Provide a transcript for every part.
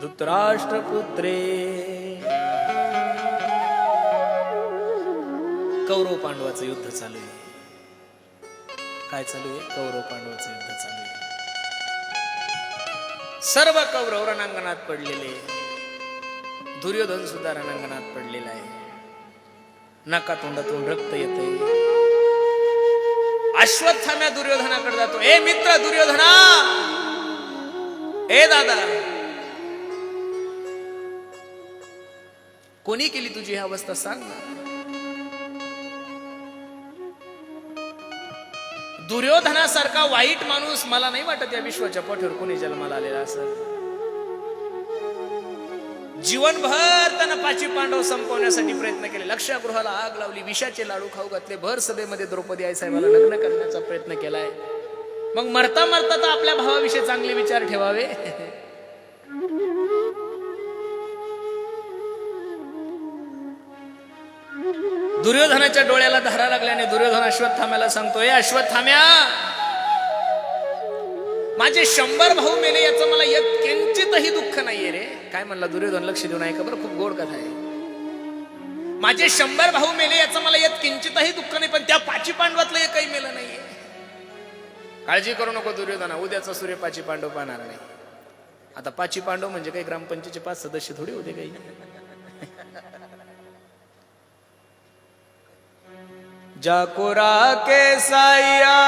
धृतराष्ट्रपुत्रे। कौरव पांडवाचं युद्ध चालू आहे. काय चालू आहे? कौरव पांडवाचं युद्ध चालू आहे. सर्व कौरव रणांगणात पडलेले दुर्योधन सुद्धा रणांगणात पडलेला आहे. नाका तोंडातून रक्त येते अश्वत्थाम्या दुर्योधनाकडे जातो. ए मित्र दुर्योधना! ए दादा! कोणी केली तुझी ही अवस्था सांग ना. दुर्योधनासारखा वाईट माणूस मला नाही वाटत या विश्वाच्या पठर कोणी जन्माला आलेला असं जीवनभर त्यानं पाची पांडव संपवण्यासाठी प्रयत्न केले. लक्षागृहाला आग लावली विषाचे लाडू खाऊ घातले भर सभेमध्ये द्रौपदी आई साहेबाला लग्न करण्याचा प्रयत्न केलाय. मग मरता मरता तर आपल्या भावाविषयी चांगले विचार ठेवावे. दुर्योधनाच्या डोळ्याला धारा लागल्याने दुर्योधन अश्वत्थाम्याला सांगतोय अश्वत्थाम्या माझे शंभर भाऊ मेले याचं मला येत किंचितही दुःख नाहीये रे. काय म्हणला दुर्योधन लक्ष देऊन ऐका बरं खूप गोड कथा आहे. माझे शंभर भाऊ मेले याचं मला येत किंचितही दुःख नाही पण त्या पाची पांडवातलं एकही मेलं नाहीये. काळजी करू नको दुर्योधना उद्याचा सूर्य पाची पांडव पाहणार नाही. आता पाची पांडव म्हणजे काही ग्रामपंचायतीचे पाच सदस्य थोडी होते काही. जाकुरा के साया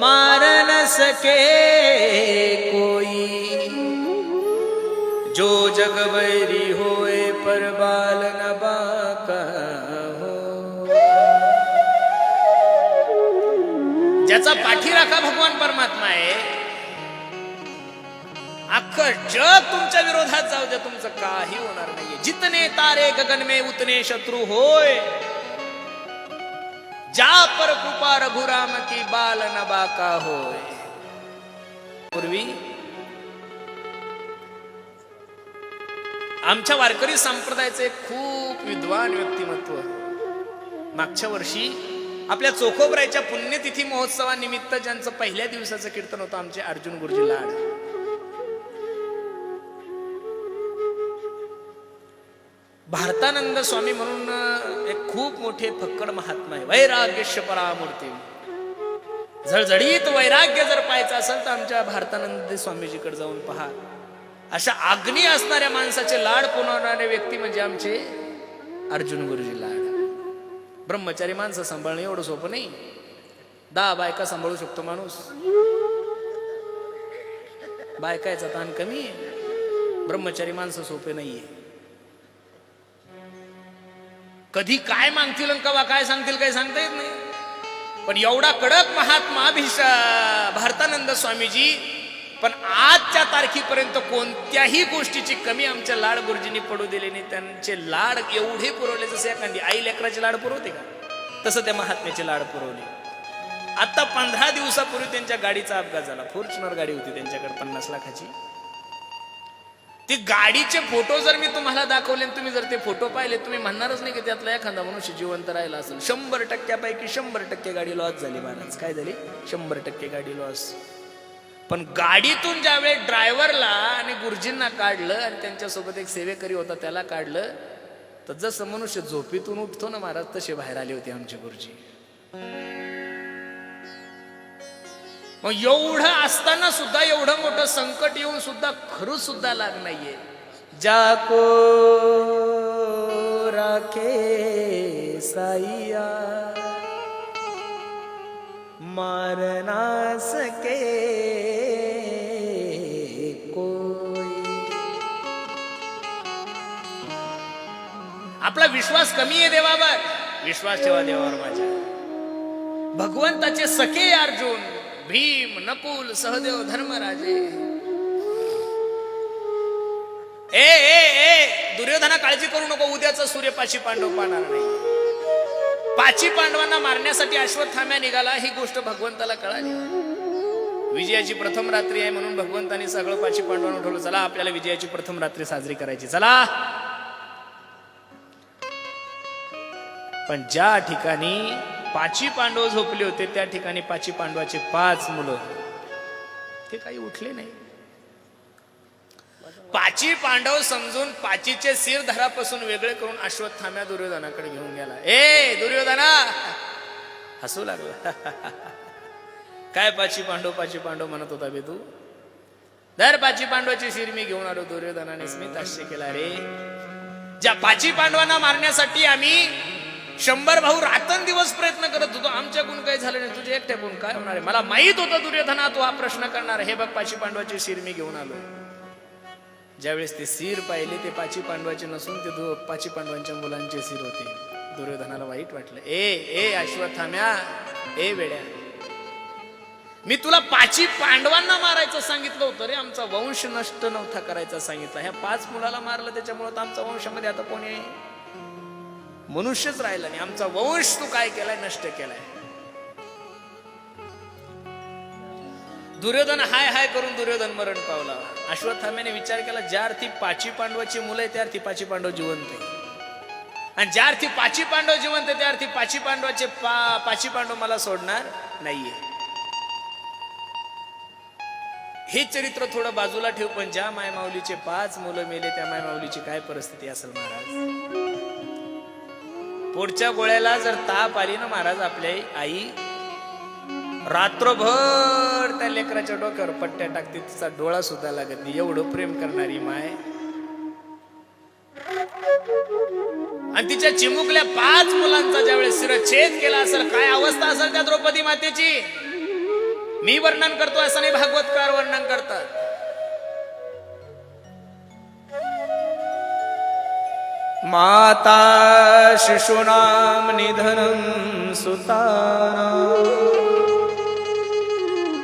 मार न सके कोई। जो जग बैरी होए पर बाल न बाका हो। ज्याचा पाठीराखा भगवान परमात्मा आहे. अख्खं जग तुमच्या विरोधात जाऊ द्या तुमचं काही होणार नाहीये. जितने तारे गगन उतने शत्रू होय. जा पर कृपा रघुराम की बाल नबाका होय. पूर्वी आमच्या वारकरी संप्रदायाचे खूप विद्वान व्यक्तिमत्व. मागच्या वर्षी आपल्या चोखोबरायच्या पुण्यतिथी महोत्सवानिमित्त ज्यांचं पहिल्या दिवसाचं कीर्तन होतं आमचे अर्जुन गुरुजी लाड. भारतानंद स्वामी म्हणून एक खूप मोठे फक्कड महात्मा आहे. वैराग्यश परामूर्ती. झळझडीत वैराग्य जर पाहायचं असेल तर आमच्या भारतानंद स्वामीजीकडे जाऊन पहा. अशा आग्नी असणाऱ्या माणसाचे लाड पुनवणारे व्यक्ती म्हणजे आमचे अर्जुन गुरुजी लाड. ब्रह्मचारी माणसं सांभाळणं एवढं सोपं नाही. दहा बायका सांभाळू शकतो माणूस. बायकायचा ताण कमी आहे. ब्रह्मचारी माणसं सोपे नाहीये. कधी काय मागतील आणि कवा काय सांगतील काही सांगता येत नाही. पण एवढा कडक महात्मा भिषा भारतानंद स्वामीजी पण आजच्या तारखेपर्यंत कोणत्याही गोष्टीची कमी आमच्या लाड गुरुजींनी पडू दिले नाही. त्यांचे लाड एवढे पुरवले जसे एखादी आई लेकराचे लाड पुरवते का? तसं त्या महात्म्याचे लाड पुरवले. आता पंधरा दिवसापूर्वी त्यांच्या गाडीचा अपघात झाला. फॉर्च्युनर गाडी होती त्यांच्याकडे पन्नास लाखाची. ती गाडीचे फोटो जर मी तुम्हाला दाखवले आणि तुम्ही जर ते फोटो पाहिले तुम्ही म्हणणारच नाही की त्यातला एखादा मनुष्य जिवंत राहिला असेल. शंभर टक्क्यापैकी शंभर टक्के गाडी लॉस झाली महाराज. काय झाली? शंभर टक्के गाडी लॉस पण गाडीतून ज्यावेळेस ड्रायव्हरला आणि गुरुजींना काढलं आणि त्यांच्यासोबत एक सेवेकरी होता त्याला काढलं तर जसं मनुष्य झोपीतून उठतो ना महाराज तसे बाहेर आले होते आमचे गुरुजी. मग एवढं असताना सुद्धा एवढं मोठं संकट येऊन सुद्धा खरू सुद्धा लाग नाहीये. जाको राखे साईया. मारना सके आपला विश्वास कमी आहे देवावर. विश्वास ठेवा देवावर माझ्या. भगवंताचे सखे अर्जुन भीम नकुल सहदेव धर्मराजे. ए ए ए दुर्योधना काळजी करू नको उद्याच सूर्य पाची पांडव पाहणार नाही. पाची पांडवांना मारण्यासाठी अश्वत्थाम्या निघाला ही गोष्ट भगवंताला कळाली. विजयाची प्रथम रात्री आहे म्हणून भगवंतानी सगळं पाची पांडवांना उठवलं चला आपल्याला विजयाची प्रथम रात्री साजरी करायची चला. पण ज्या ठिकाणी पाची पांडव झोपले होते त्या ठिकाणी पाची पांडवाचे पाच मुलं ते काही उठले नाही. पाची पांडव समजून पाचीचे सिर धरापासून वेगळे करून अश्वत्थाम्या दुर्योधनाकडे घेऊन गेला. ए दुर्योधना! हसू लागला. काय पाची पांडव पाची पांडव म्हणत होता बे तू? दर पाची पांडवाची शिर मी घेऊन आलो. दुर्योधनाने स्मिताश्य केला. रे ज्या पाची पांडवांना मारण्यासाठी आम्ही शंभर भाऊ रातन दिवस प्रयत्न करत होतो आमच्याकडून काही झालं नाही तुझे एकट्याकडून काय होणार आहे? मला माहीत होतं दुर्योधना तू हा प्रश्न करणार हे बघ पाची पांडवाची शिर मी घेऊन आलो. ज्यावेळेस ते सीर पाहिले ते पाची पांडवाचे नसून ते पाची पांडवांच्या मुलांचे सीर होते. दुर्योधनाला वाईट वाटलं. ए ए अश्वथाम्या ए वेड्या. मी तुला पाची पांडवांना मारायचं सांगितलं होतं रे. आमचा वंश नष्ट नव्हता करायचा सांगितलं. ह्या पाच मुलाला मारलं त्याच्यामुळे तर आमच्या वंशामध्ये आता कोणी मनुष्यच राहिला नाही. आमचा वंश तू काय केलाय नष्ट केलाय. दुर्योधन हाय हाय करून दुर्योधन मरण पावला. अश्वत्थाम्याने विचार केला ज्या अर्थी पाची पांडवाची मुलं आहे त्या अर्थी पाची पांडव जिवंत आहे आणि ज्या अर्थी पाची पांडव जिवंत आहे त्या अर्थी पाची पांडवाचे पा पाची पांडव मला सोडणार नाहीये. हे चरित्र थोडं बाजूला ठेव पण ज्या मायमाऊलीचे पाच मुलं मेले त्या मायमाऊलीची काय परिस्थिती असेल महाराज? पुढच्या गोळ्याला जर ताप आली ना महाराज आपल्या आई रात्रभर त्या लेकराच्या डोक्यावर पट्ट्या टाकते तिचा डोळा सुद्धा लागत नाही. एवढं प्रेम करणारी माय. आणि तिच्या चिमुकल्या पाच मुलांचा ज्यावेळेस शिरच्छेद केला असेल काय अवस्था असेल त्या द्रौपदी मातेची? मी वर्णन करतो असं नाही भागवतकार वर्णन करतात. माता शिशूनां निधनं सुताना।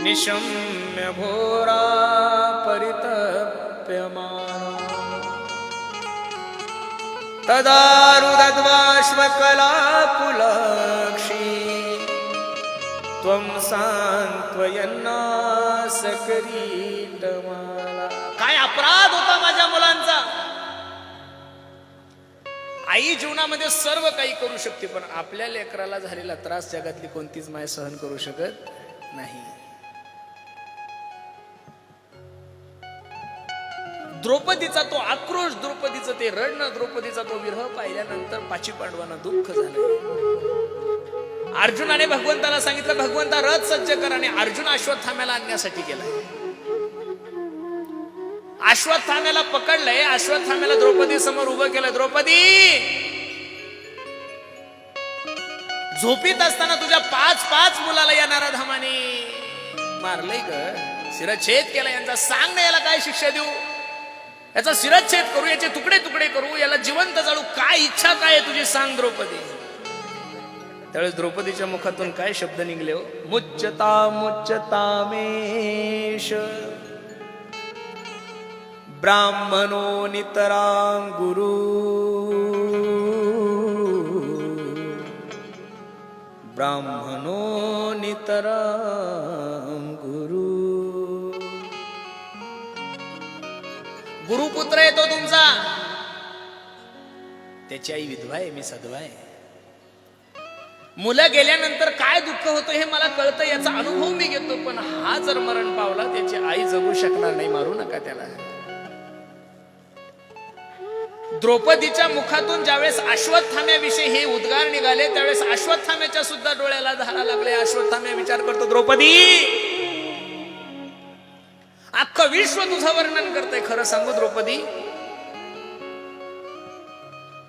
निशम्य भोरा परितप्यमाना। तदारुदद्वाश्वकलाकुलक्षी त्वं सांत्वयन्नासकरीटमाला काय आई जीवनामध्ये सर्व काही करू शकते पण आपल्या लेकराला झालेला त्रास जगातली कोणतीच माय सहन करू शकत नाही. द्रौपदीचा तो आक्रोश द्रौपदीचं ते रडणं द्रौपदीचा तो विरह पाहिल्यानंतर पाची पांडवांना दुःख झालं. अर्जुनाने भगवंताला सांगितलं भगवंता रथ सज्ज कर आणि अर्जुन अश्वत्थाम्याला आणण्यासाठी गेला अश्वत्थाम्याला पकडलंय अश्वत्थाम्याला द्रौपदी समोर उभं केलं द्रौपदी! झोपीत असताना तुझ्या पाच पाच मुलाला या धामाने मारलंय ग. शिरच्छेद केला यांचा सांग ना याला काय शिक्षा देऊ? याचा शिरच्छेद करू याचे तुकडे तुकडे करू याला जिवंत जाळू काय इच्छा काय आहे तुझी सांग द्रौपदी. त्यावेळेस द्रौपदीच्या मुखातून काय शब्द निघले हो? मुच्चता मुच्चतामेश ब्राह्मणो नितरां गुरु ब्राह्मणो नितरां गुरु गुरुपुत्र येतो तुमचा। त्याची आई विधवा आहे मी सधवा आहे. मुलं गेल्यानंतर काय दुःख होतं हे मला कळतं याचा अनुभव मी घेतो पण हा जर मरण पावला त्याची आई जगू शकणार नाही मारू नका त्याला. द्रौपदीच्या मुखातून ज्यावेळेस अश्वत्थाम्याविषयी हे उद्गार निघाले त्यावेळेस अश्वत्थाम्याच्या सुद्धा डोळ्याला धारा लागले अश्वत्थाम्या विचार करतो द्रौपदी अख्खं विश्व तुझं वर्णन करतंय खरं सांगू द्रौपदी.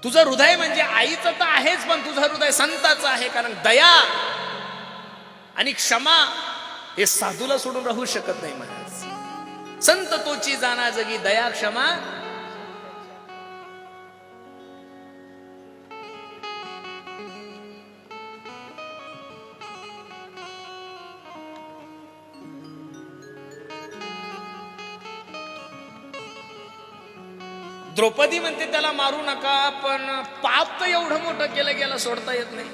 तुझं हृदय म्हणजे आईचं तर आहेच पण तुझं हृदय संताचं आहे कारण दया आणि क्षमा हे साधूला सोडून राहू शकत नाही महाराज. संत तोची जाना जगी दया क्षमा द्रौपदी म्हणते त्याला मारू नका पण पाप तर एवढं मोठं केलं गेलं सोडता येत नाही.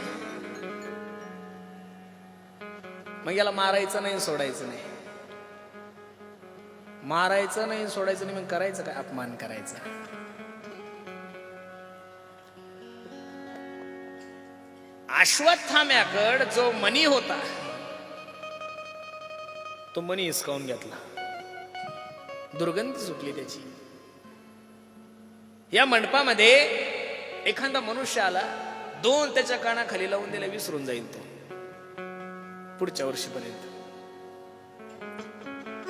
मग याला मारायचं नाही सोडायचं नाही. मारायचं नाही सोडायचं नाही मग करायचं काय? अपमान करायचा. अश्वत्थाम्याकड जो मनी होता तो मनी हिसकावून घेतला. दुर्गंधी सुटली त्याची. या मंडपामध्ये एखादा मनुष्य आला दोन त्याच्या कानाखाली लावून दिल्या विसरून जाईल तो. पुढच्या वर्षीपर्यंत.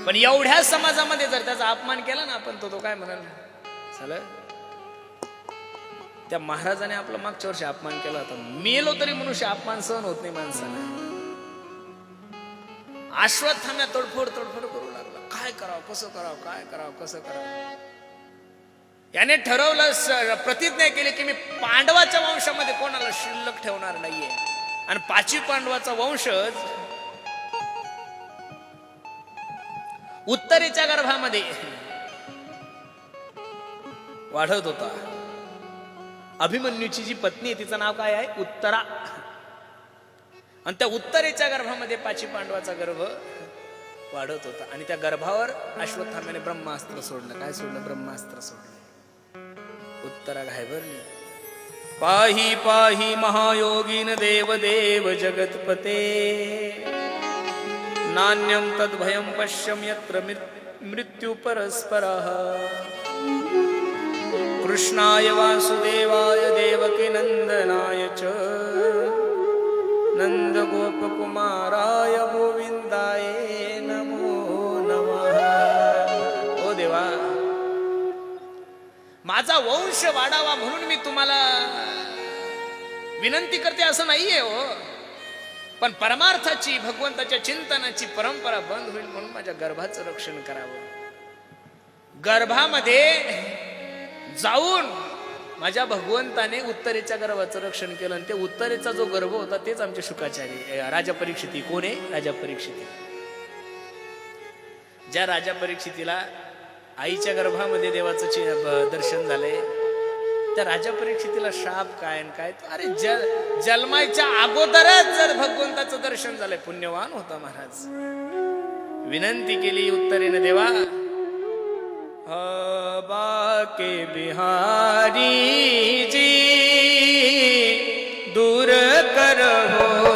पण एवढ्या समाजामध्ये जर त्याचा अपमान केला ना आपण तो तो काय म्हणाल? झालं? त्या महाराजाने आपला मागच्या वर्षी अपमान केला होता. मेलो तरी मनुष्य अपमान सहन होत नाही माणसाला. अश्वत्थाम्या तोडफोड तोडफोड करू लागला. काय करावं कसं करावं काय करावं कसं करावं? याने ठरवलं प्रतिज्ञा केली की मी पांडवाच्या वंशामध्ये कोणाला शिल्लक ठेवणार नाहीये. आणि पाची पांडवाचा वंशज उत्तरेच्या गर्भामध्ये वाढत होता. अभिमन्यूची जी पत्नी आहे तिचं नाव काय आहे? उत्तरा. आणि त्या उत्तरेच्या गर्भामध्ये पाची पांडवाचा गर्भ वाढत होता. आणि त्या गर्भावर अश्वत्थाम्याने ब्रह्मास्त्र सोडलं. काय सोडलं? ब्रह्मास्त्र सोडलं. उत्तरा घायभरली पाही पाही महायोगीन देव देव नान्यम तद्भयं पश्यम यत्र मृत्युपरस्परः. कृष्णाय वासुदेवाय देवकी नंदनाय च. नन्दगोपकुमाराय गोपकुमाराय नमः. माझा वंश वाढावा म्हणून मी तुम्हाला विनंती करते असं नाहीये हो. पण परमार्थाची भगवंताच्या चिंतनाची परंपरा बंद होईल म्हणून माझ्या गर्भाचं रक्षण करावं. गर्भामध्ये जाऊन माझ्या भगवंताने उत्तरेच्या गर्भाचं रक्षण केलं आणि ते उत्तरेचा जो गर्भ होता तेच आमचे शुकाचार्य राजा परीक्षिती. कोण आहे? राजा परीक्षिती. ज्या राजा परीक्षितीला आईच्या गर्भामध्ये देवाचं दर्शन झालंय. त्या राजा परीक्षितीला शाप काय काय? अरे जल जन्मायच्या अगोदरच जर भगवंताचं दर्शन झालंय पुण्यवान होता महाराज. विनंती केली उत्तरेने देवा. बाके बिहारी जी दूर कर हो